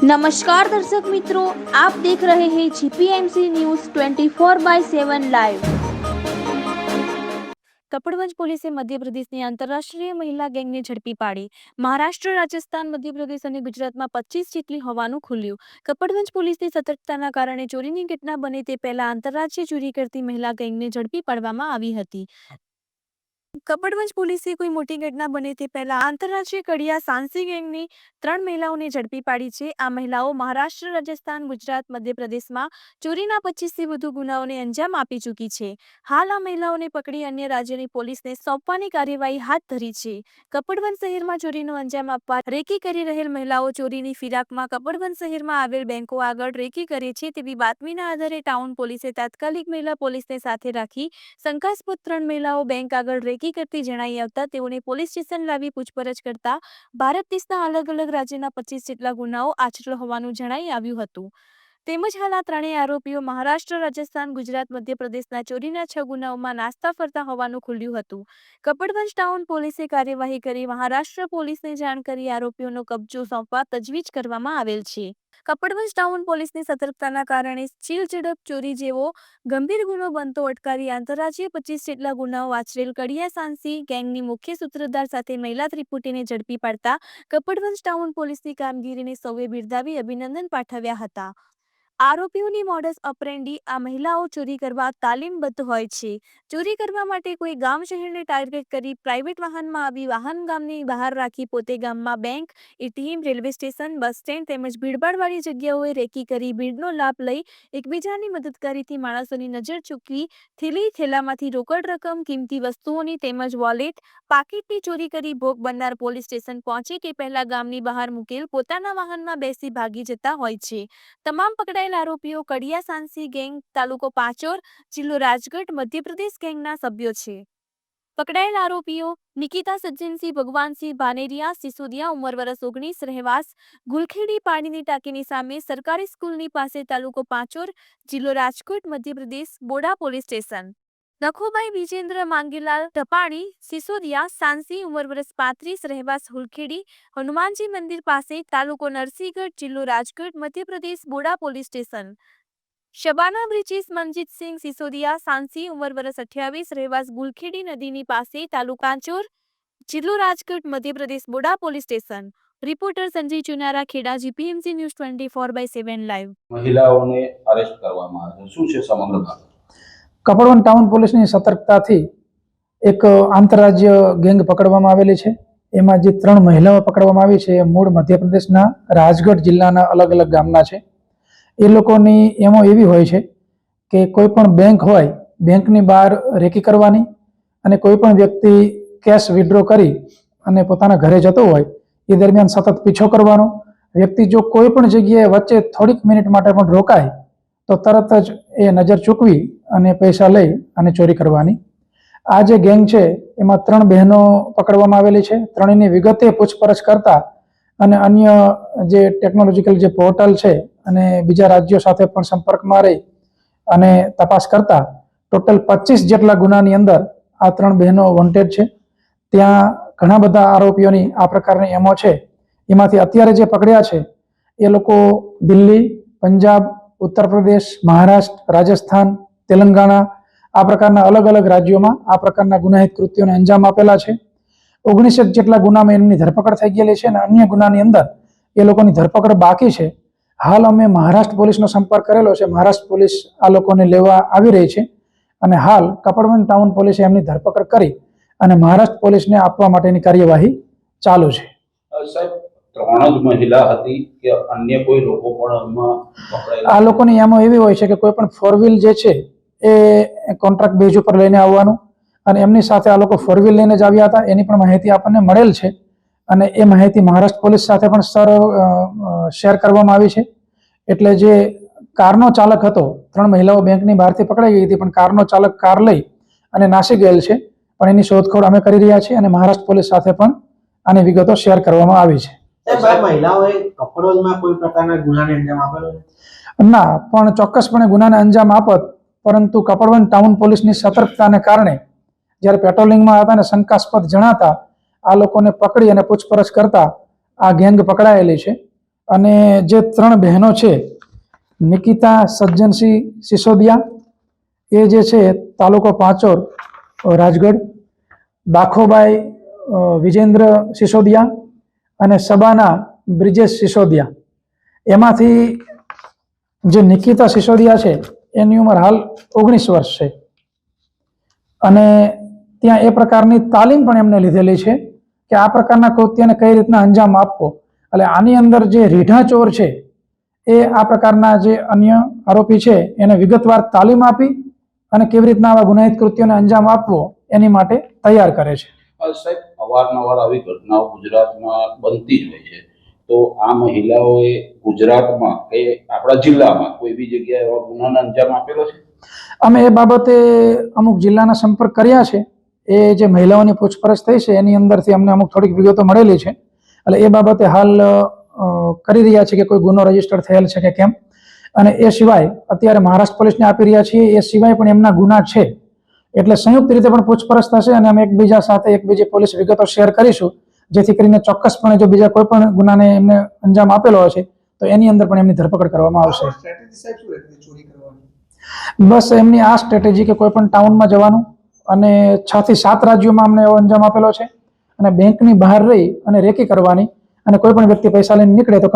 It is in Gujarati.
નમસ્કાર દર્શક મિત્રો, આપ દેખ રહે હે GPMC news 24 by 7 live Kapadvanj પોલીસે મધ્યપ્રદેશની આંતરરાષ્ટ્રીય મહિલા ગેંગને ઝડપી પાડી. મહારાષ્ટ્ર, રાજસ્થાન, મધ્યપ્રદેશ અને ગુજરાતમાં પચીસ જેટલી હોવાનું ખુલ્યું. કપડવંજ પોલીસની સતર્કતાના કારણે ચોરીની ઘટના બને તે પહેલા આંતરરાષ્ટ્રીય ચોરી કરતી મહિલા ગેંગને ઝડપી પાડવામાં આવી હતી. કપડવંજ પોલીસે કોઈ મોટી ઘટના બને તે પહેલા આંતરરાષ્ટ્રીય કડિયા સાંસી ગેંગની ત્રણ મહિલાઓને ઝડપી પાડી છે. આ મહિલાઓ મહારાષ્ટ્ર, રાજસ્થાન, ગુજરાત, મધ્યપ્રદેશમાં ચોરીના પચીસથી વધુ ગુનાઓને અંજામ આપી ચૂકી છે. હાલ આ મહિલાઓને પકડી અન્ય રાજ્યની પોલીસને સોંપવાની કાર્યવાહી હાથ ધરી છે. કપડવંજ શહેરમાં ચોરીનો અંજામ આપવા રેકી કરી રહેલ મહિલાઓ ચોરીની ફિરાકમાં કપડવંજ શહેરમાં આવેલ બેંકો આગળ રેકી કરે છે તેવી બાતમીના આધારે ટાઉન પોલીસે તાત્કાલિક મહિલા પોલીસને સાથે રાખી શંકાસ્પદ ત્રણ મહિલાઓ બેંક આગળ રેકી કરતી જણાઈ આવતા તેઓને પોલીસ સ્ટેશન લાવી પૂછપરછ કરતા ભારત દેશના અલગ અલગ રાજ્યના પચીસ જેટલા ગુનાઓ આચરેલ હોવાનું જણાઈ આવ્યું હતું. તેમજ હાલ આ ત્રણેય આરોપીઓ મહારાષ્ટ્ર, રાજસ્થાન, ગુજરાત, મધ્યપ્રદેશના ચોરીના છ ગુનાઓમાં નાસ્તા ફરતા હોવાનું ખુલ્યું હતું. કપડવંજ ટાઉન પોલીસે કાર્યવાહી કરી મહારાષ્ટ્ર પોલીસને જાણ કરી આરોપીઓનો કબજો સોંપવા તજવીજ કરવામાં આવેલ છે. કપડવંજ ટાઉન પોલીસની સતર્કતાના કારણે ઝડપ ચોરી જેવો ગંભીર ગુનો બનતો અટકાવી આંતરરાજ્ય પચીસ જેટલા ગુનાઓ આચરેલ કડિયા સાંસી ગેંગની મુખ્ય સૂત્રધાર સાથે મહિલા ત્રિપુટીને ઝડપી પાડતા કપડવંજ ટાઉન પોલીસની કામગીરીને સૌએ બિરદાવી અભિનંદન પાઠવ્યા હતા. આરોપીઓની મોડસ અપરેન્ડી આ મહિલાઓ ચોરી કરવા તાલીમબદ્ધ હોય છે. ચોરી કરવા માટે કોઈ ગામ શહેરને ટાર્ગેટ કરી પ્રાઇવેટ વાહનમાં આવી વાહન ગામની બહાર રાખી પોતે ગામમાં bank ATM railway station bus stand તેમજ ભીડભાડવાળી જગ્યાઓએ રેકી કરી ભીડનો લાભ લઈ એકબીજાની મદદગારીથી માણસોની નજર ચૂકવી થેલી, થેલામાંથી રોકડ રકમ, કિંમતી વસ્તુઓની તેમજ વોલેટ પાકીટની ચોરી કરી ભોગ બનનાર પોલીસ સ્ટેશન પહોંચે કે પહેલા ગામની બહાર મૂકેલ પોતાના વાહનમાં બેસી ભાગી જતા હોય છે. તમામ પકડાયેલ આરોપીઓ કડિયા, સાંસી ગેંગ, તાલુકો પાંચોર, જિલ્લો રાજગઢ, મધ્યપ્રદેશ ગેંગના સભ્યો છે. પકડાયેલ આરોપીઓ નિકિતા સજ્જનસિંહ ભગવાનસિંહ ભાનેરિયા, સિસોદિયા, ઉંમર વરસ ઓગણીસ, રહેવાસ, ગુલખેડી, પાણીની ટાંકીની સામે સરકારી સ્કૂલની પાસે તાલુકો પાંચોર, જિલ્લો રાજકોટ, મધ્યપ્રદેશ, બોડા પોલીસ સ્ટેશન. નખુભાઈ વિજેન્દ્ર માંગીલાલ ઢપાણી સિસોદિયા સાંસી ઉંમર વર્ષ પાંત્રીસ રહેવાસ હુલખેડી હનુમાનજી મંદિર પાસે તાલુકો નરસિંહગઢ જિલ્લો રાજકોટ મધ્યપ્રદેશ બોડા પોલીસ સ્ટેશન શબાના બ્રિચિસ મનજીતસિંહ સિસોદિયા સાંસી ઉંમર વર્ષ અઠ્યાવીસ રહેવાસ ગુલખેડી નદીની પાસે તાલુકા ચોર જિલ્લો Rajkot Madhya Pradesh Boda police station reporter Sanjay Chunara Kheda GPMC news twenty four by seven live મહિલાઓને અરેસ્ટ કરવામાં આવે છે શું છે સમગ્ર બાબત કપડવન ટાઉન પોલીસની સતર્કતાથી એક આંતરરાજ્ય ગેંગ પકડવામાં આવેલી છે. એમાં જે ત્રણ મહિલાઓ પકડવામાં આવી છે, એ મૂળ મધ્યપ્રદેશના રાજગઢ જિલ્લાના અલગ અલગ ગામના છે. એ લોકોની એમો એવી હોય છે કે કોઈ પણ બેંક હોય, બેંકની બહાર રેકી કરવાની અને કોઈ પણ વ્યક્તિ કેશ વિડ્રો કરી અને પોતાના ઘરે જતો હોય, એ દરમિયાન સતત પીછો કરવાનો. વ્યક્તિ જો કોઈ પણ જગ્યાએ વચ્ચે થોડીક મિનિટ માટે પણ રોકાય, તો તરત જ એ નજર ચૂકવી અને પૈસા લઈ અને ચોરી કરવાની. આ જે ગેંગ છે, એમાં ત્રણ બહેનો પકડવામાં આવેલી છે. ત્રણેયની વિગતે પૂછપરછ કરતા અને અન્ય જે ટેકનોલોજીકલ જે પોર્ટલ છે અને બીજા રાજ્યો સાથે પણ સંપર્કમાં રહી અને તપાસ કરતા ટોટલ પચીસ જેટલા ગુનાની અંદર આ ત્રણ બહેનો વોન્ટેડ છે. ત્યાં ઘણા બધા આરોપીઓની આ પ્રકારની એમો છે. એમાંથી અત્યારે જે પકડ્યા છે, એ લોકો દિલ્હી, પંજાબ, ઉત્તર પ્રદેશ, મહારાષ્ટ્ર, રાજસ્થાન તેલંગાણા આ પ્રકારના અલગ અલગ રાજ્યોમાં આ પ્રકારના ગુનાહિત કૃત્યોને અંજામ આપેલા છે. ઓગણીસેક જેટલા ગુનામાં એમની ધરપકડ થઈ ગયેલી છે અને અન્ય ગુનાની અંદર એ લોકોની ધરપકડ બાકી છે. હાલ અમે મહારાષ્ટ્ર પોલીસનો સંપર્ક કરેલો છે. મહારાષ્ટ્ર પોલીસ આ લોકોને લેવા આવી રહી છે અને હાલ કપડવન ટાઉન પોલીસે એમની ધરપકડ કરી અને મહારાષ્ટ્ર પોલીસને આપવા માટેની કાર્યવાહી ચાલુ છે. ત્રણ જ મહિલા હતી કે અન્ય કોઈ લોકો પણ આ લોકોની એમાં એવી હોય છે કે કોઈ પણ ફોર વ્હીલ જે છે એ કોન્ટ્રાક્ટ બેઝ ઉપર લઈને આવવાનું અને એમની સાથે આ લોકો ફોર વ્હીલ લઈને જ આવ્યા હતા. એની પણ માહિતી આપણને મળેલ છે અને એ માહિતી મહારાષ્ટ્ર પોલીસ સાથે પણ સર શેર કરવામાં આવી છે. એટલે જે કારનો ચાલક હતો ત્રણ મહિલાઓ બેંકની બહારથી પકડાઈ ગઈ હતી પણ કારનો ચાલક કાર લઈ અને નાસી ગયેલ છે. પણ એની શોધખોળ અમે કરી રહ્યા છીએ અને મહારાષ્ટ્ર પોલીસ સાથે પણ આની વિગતો શેર કરવામાં આવી છે? ના પણ ચોક્કસપણે ગુનાને અંજામ આપત પરંતુ કપડવંજ ટાઉન પોલીસની સતર્કતાને કારણે જ્યારે પેટ્રોલિંગમાં હતા અને શંકાસ્પદ જણાતા, આ લોકોને પકડી અને પૂછપરછ કરતા આ ગેંગ પકડાયેલી છે. અને જે ત્રણ બહેનો છે, નિકિતા, સજ્જનસિંહ, સિસોદિયા, એ જે છે તાલુકો પાંચોર, રાજગઢ, દાખોબાઈ વિજેન્દ્ર સિસોદિયા અને સબાના બ્રિજેશ સિસોદિયા. એમાંથી જે નિકિતા સિસોદિયા છે એની ઉંમર હાલ ઓગણીસ વર્ષ છે. અને ત્યાં એ પ્રકારની તાલીમ પણ એમને લીધેલી છે કે આ પ્રકારના કૃત્યને કઈ રીતના અંજામ આપવો. એટલે આની અંદર જે રીઢા ચોર છે, એ આ પ્રકારના જે અન્ય આરોપી છે, એને વિગતવાર તાલીમ આપી અને કેવી રીતના આવા ગુનાહિત કૃત્યોને અંજામ આપવો એની માટે તૈયાર કરે છે. સાહેબ, અવારનવાર આવી ઘટનાઓ ગુજરાતમાં બનતી જ હોય છે. તો આ મહિલાઓએ ગુજરાતમાં કે આપણા જિલ્લામાં કોઈ બી જગ્યાએ એવા ગુનાના અંજામ આપેલો છે? અમે એ બાબતે અમુક જિલ્લાના સંપર્ક કર્યા છે. એ જે મહિલાઓની પૂછપરછ થઈ છે, એની અંદરથી અમને અમુક થોડીક વિગતો મળેલી છે. એટલે એ બાબતે હાલ કરી રહ્યા છે કે કોઈ ગુનો રજિસ્ટર થયેલ છે કે કેમ? અને એ સિવાય અત્યારે મહારાષ્ટ્ર પોલીસને આપી રહ્યા છીએ, એ સિવાય પણ એમના ગુના છે. એટલે સંયુક્ત રીતે પણ પૂછપરછ થશે અને અમે એકબીજા સાથે એકબીજી પોલીસ વિગતો શેર કરીશું. જેથી કરીને ચોક્કસપણે જો બીજા કોઈ પણ ગુનાને એમને અંજામ આપેલો હશે તો એની અંદર પણ એમની ધરપકડ કરવામાં આવશે. બસ એમની આ સ્ટ્રેટેજી કે કોઈ પણ ટાઉનમાં જવાનું અને છ થી સાત રાજ્યોમાં અમને એવો અંજામ આપેલો છે અને બેંકની બહાર રહી અને રેકી કરવાની અને કોઈ પણ વ્યક્તિ પૈસા લઈને નીકળે તો